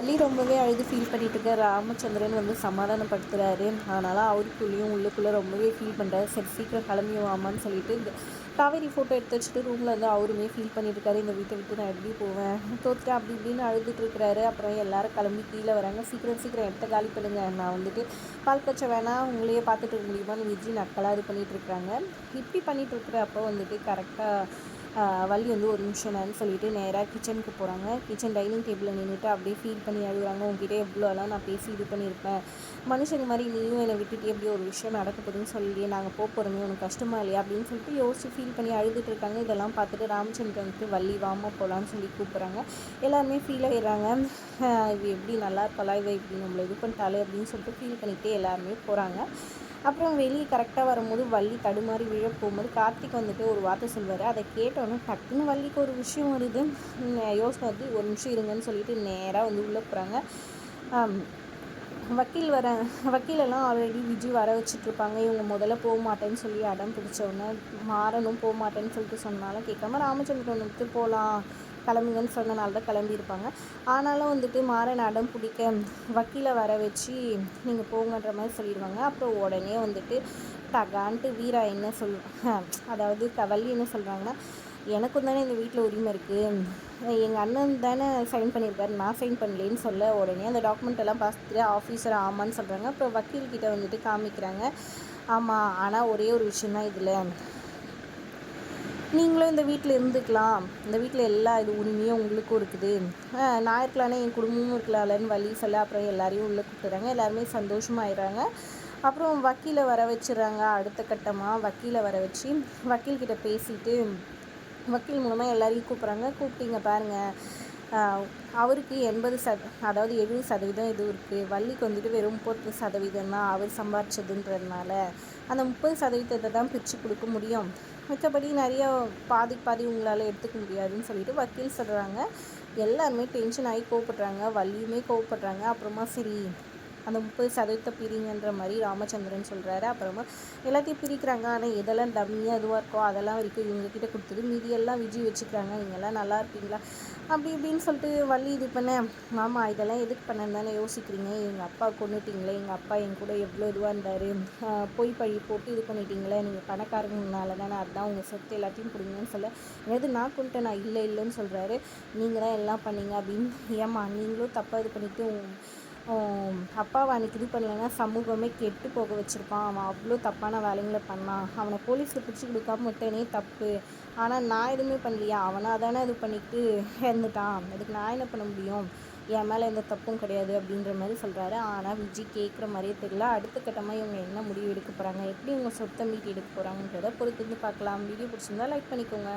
வள்ளி ரொம்பவே அழுது ஃபீல் பண்ணிட்டு இருக்க ராமச்சந்திரன் வந்து சமாதானப்படுத்துறாரு. அதனால் அவருக்குள்ளேயும் உள்ளுக்குள்ளே ரொம்பவே ஃபீல் பண்ணுறாரு சரி சீக்கிரம் கிளம்பி வாமான்னு சொல்லிட்டு இந்த காவேரி ஃபோட்டோ எடுத்து வச்சுட்டு ரூமில் வந்து அவருமே ஃபீல் பண்ணிட்டு இருக்காரு. இந்த வீட்டை விட்டு நான் எப்படி போவேன். தோத்துட்டேன். அப்படி இப்படின்னு அழுதுட்டு இருக்கிறாரு. அப்புறம் எல்லாரும் கிளம்பி கீழே வராங்க. சீக்கிரம் சீக்கிரம் எடுத்த காலி பண்ணுங்க. நான் வந்துட்டு பால் கச்ச வேணாம். உங்களையே பார்த்துட்டு இருக்க முடியுமான்னு விஜய் நக்கலாக இது பண்ணிகிட்டு இருக்கிறாங்க. இப்படி பண்ணிகிட்டு இருக்கிற அப்போ வந்துட்டு கரெக்டாக வள்ளி வந்து ஒரு நிமிஷம் நான் சொல்லிவிட்டு நேராக கிச்சனுக்கு போகிறாங்க கிச்சன் டைனிங் டேபிளில் நின்றுட்டு அப்படியே ஃபீல் பண்ணி அழுகுறாங்க. உங்ககிட்ட எவ்வளோலாம் நான் பேசி இது பண்ணியிருப்பேன். மனுஷங்க மாதிரி நீயும் என்னை விட்டுட்டு எப்படி ஒரு விஷயம் நடக்க போதுன்னு சொல்லி நாங்கள் போக போகிறோமே உனக்கு கஷ்டமா இல்லையா? அப்படின்னு சொல்லிட்டு யோசிச்சு ஃபீல் பண்ணி அழுதுட்டு இருக்காங்க. இதெல்லாம் பார்த்துட்டு ராமச்சந்திரன் வந்துட்டு வள்ளி வாமா போகலான்னு சொல்லி கூப்பிட்றாங்க. எல்லாருமே ஃபீல் ஆகிடுறாங்க இது எப்படி நல்லா இருப்பாளா இவ இப்படி நம்மளை இது பண்ணிட்டாலே அப்படின்னு சொல்லிட்டு ஃபீல் பண்ணிக்கிட்டே எல்லாருமே போகிறாங்க அப்புறம் வெளியே கரெக்டாக வரும்போது வள்ளி தடுமாறி விழ போகும்போது கார்த்திக் வந்துட்டு ஒரு வார்த்தை சொல்வார் அதை கேட்டோன்னே டக்குன்னு வள்ளிக்கு ஒரு விஷயம் வருது. யோசனை வந்து ஒரு நிமிஷம் இருங்கன்னு சொல்லிட்டு நேராக வந்து உள்ளே போகிறாங்க வக்கீல் வர வக்கீலெல்லாம் ஆல்ரெடி விஜய் வர வச்சுட்ருப்பாங்க இவங்க முதல்ல போக மாட்டேன்னு சொல்லி அடம் பிடிச்சவொன்னே மாறணும் போக மாட்டேன்னு சொல்லிட்டு சொன்னாலும் கேட்காம ராமச்சந்திரன் வந்துட்டு போகலாம் கிளம்புங்கன்னு சொன்னனால தான் கிளம்பியிருப்பாங்க. ஆனாலும் வந்துட்டு மாறன் அடம் பிடிக்க வக்கீலை வர வச்சு நீங்கள் போங்கன்ற மாதிரி சொல்லிடுவாங்க அப்புறம் உடனே வந்துட்டு டகான்ட்டு வீரா என்ன சொல் அதாவது கவல்லி என்ன சொல்கிறாங்கன்னா எனக்கும் தானே இந்த வீட்டில் உரிமை இருக்குது எங்கள் அண்ணன் தானே சைன் பண்ணியிருக்காரு. நான் சைன் பண்ணலேன்னு சொல்ல. உடனே அந்த டாக்குமெண்ட் எல்லாம் பார்த்துட்டு ஆஃபீஸர் ஆமான்னு சொல்கிறாங்க அப்புறம் வக்கீல்கிட்ட வந்துட்டு காமிக்கிறாங்க. ஆமாம் ஆனால் ஒரே ஒரு விஷயந்தான் இதில். நீங்களும் இந்த வீட்டில் இருந்துக்கலாம். இந்த வீட்டில் எல்லா இது உரிமையும் உங்களுக்கும் இருக்குது. ஆஹ் நான் என் குடும்பமும் இருக்கலாம்லன்னு வழி சொல்ல அப்புறம் எல்லாரையும் உள்ளே கூப்பிட்டுறாங்க எல்லாருமே சந்தோஷமாயிடுறாங்க அப்புறம் வக்கீலை வர வச்சிடுறாங்க அடுத்த கட்டமாக வக்கீலை வர வச்சு வக்கீல்கிட்ட பேசிட்டு வக்கீல் மூலமாக எல்லாரையும் கூப்பிட்றாங்க. கூப்பிட்டீங்க பாருங்கள் அவருக்கு எண்பது சத அதாவது எழுபது சதவீதம் இது இருக்குது வள்ளிக்கு வந்துட்டு வெறும் முப்பது சதவீதம் தான் அவர் சம்பாரிச்சதுன்றதுனால. அந்த முப்பது சதவீதத்தை தான் பிரித்து கொடுக்க முடியும். மற்றபடி நிறைய பாதி பாதி உங்களால் எடுத்துக்க முடியாதுன்னு சொல்லிட்டு வக்கீல் சொல்கிறாங்க எல்லாருமே டென்ஷன் ஆகி கோவப்படுறாங்க. வள்ளியுமே கோவப்படுறாங்க. அப்புறமா சரி. அந்த முப்பது சதவீதத்தை பிரிங்கன்ற மாதிரி ராமச்சந்திரன் சொல்கிறாரு அப்புறமா எல்லாத்தையும் பிரிக்கிறாங்க. ஆனால் எதெல்லாம் டம்மியாக இதுவாக இருக்கோ அதெல்லாம் வரைக்கும் இவங்கக்கிட்ட கொடுத்தது. மீதியெல்லாம் விஜய் வச்சுக்கிறாங்க. நீங்கள்லாம் நல்லா இருப்பீங்களா? அப்படி இப்படின்னு சொல்லிட்டு வள்ளி இது பண்ணேன் மாமா இதெல்லாம் எதுக்கு பண்ணேன்னு தானே யோசிக்கிறீங்க? எங்கள் அப்பா கொண்டுட்டிங்களே எங்கள் அப்பா என் கூட எவ்வளோ இதுவாக இருந்தார்? பொய் பழி போட்டு இது பண்ணிட்டீங்களே. நீங்கள் பணக்காரங்கனால தானே அதுதான் உங்கள் சொத்து எல்லாத்தையும் கொடுங்கன்னு சொல்ல எது நான் கொண்டுட்டு நான் இல்லை இல்லைன்னு சொல்கிறாரு நீங்கள் தான் எல்லாம் பண்ணீங்க அப்படின்னு ஏம்மா நீங்களும் தப்பாக இது பண்ணிவிட்டு அப்பாவை அன்னைக்கு இது பண்ணலைன்னா சமூகமே கெட்டு போக வச்சுருப்பான். அவன் அவ்வளோ தப்பான வேலைங்களை பண்ணான். அவனை போலீஸில் பிடிச்சி கொடுக்காம விட்டனே தப்பு. ஆனால் நான் எதுவுமே பண்ணலையா? அவனாக தானே இது பண்ணிட்டு இறந்துட்டான். அதுக்கு நான் என்ன பண்ண முடியும்? என் மேலே எந்த தப்பும் கிடையாது அப்படின்ற மாதிரி சொல்கிறாரு ஆனால் விஜய் கேட்குற மாதிரியே தெரியல. அடுத்த கட்டமாக இவங்க என்ன முடிவு எடுக்க போகிறாங்க எப்படி இவங்க சொத்தை மீட்டி எடுக்க போகிறாங்கன்றத பொறுத்து வந்து பார்க்கலாம். வீடியோ பிடிச்சிருந்தா லைக் பண்ணிக்கோங்க.